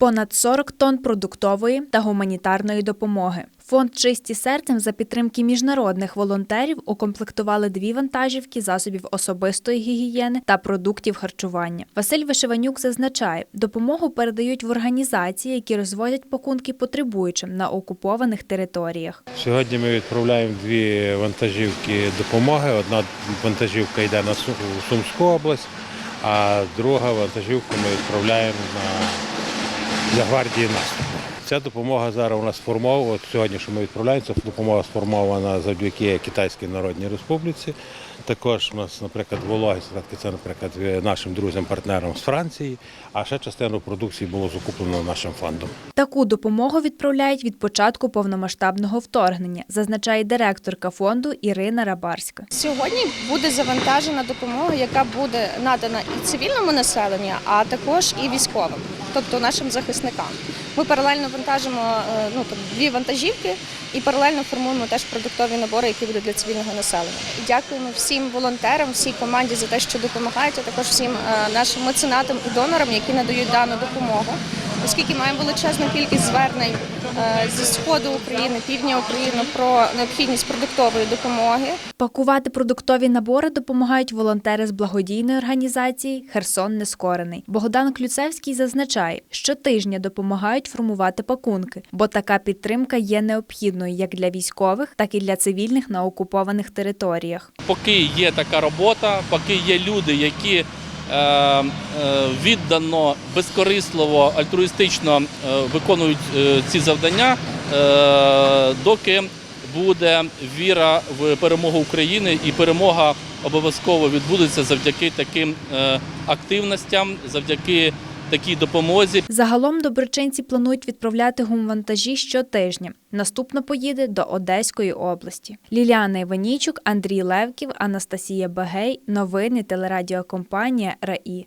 понад 40 тонн продуктової та гуманітарної допомоги. Фонд Чисті серцем за підтримки міжнародних волонтерів укомплектували дві вантажівки засобів особистої гігієни та продуктів харчування. Василь Вишиванюк зазначає, допомогу передають в організації, які розвозять пакунки потребуючим на окупованих територіях. Сьогодні ми відправляємо дві вантажівки допомоги. Одна вантажівка йде на Сумську область, а друга вантажівку ми відправляємо на для гвардії наступу. Ця допомога зараз у нас сформована. От сьогодні, що ми відправляємо, ця допомога сформована завдяки Китайській Народній Республіці. Також у нас, наприклад, вологі садки, це, наприклад, нашим друзям-партнерам з Франції, а ще частину продукції було закуплено нашим фондом. Таку допомогу відправляють від початку повномасштабного вторгнення, зазначає директорка фонду Ірина Рабарська. Сьогодні буде завантажена допомога, яка буде надана і цивільному населенню, а також і військовим, тобто нашим захисникам. Ми паралельно вантажимо е, ну, дві вантажівки і паралельно формуємо теж продуктові набори, які будуть для цивільного населення. І дякуємо всім волонтерам, всій команді за те, що допомагають, а також всім е, нашим меценатам і донорам, які надають дану допомогу. Оскільки маємо величезну кількість звернень е, зі сходу України, півдня України про необхідність продуктової допомоги. Пакувати продуктові набори допомагають волонтери з благодійної організації Херсон Нескорений. Богдан Клюцевський зазначає, що тижня допомагають формувати пакунки, бо така підтримка є необхідною як для військових, так і для цивільних на окупованих територіях. поки є така робота, поки є люди, які віддано, безкорисливо, альтруїстично е, виконують е, ці завдання, е, доки буде віра в перемогу України і перемога обов'язково відбудеться завдяки таким е, активностям, завдяки такій допомозі. Загалом доброчинці планують відправляти гумвантажі щотижня. Наступно поїде до Одеської області. Ліліана Іванійчук, Андрій Левків, Анастасія Багей. Новини телерадіокомпанія РАІ.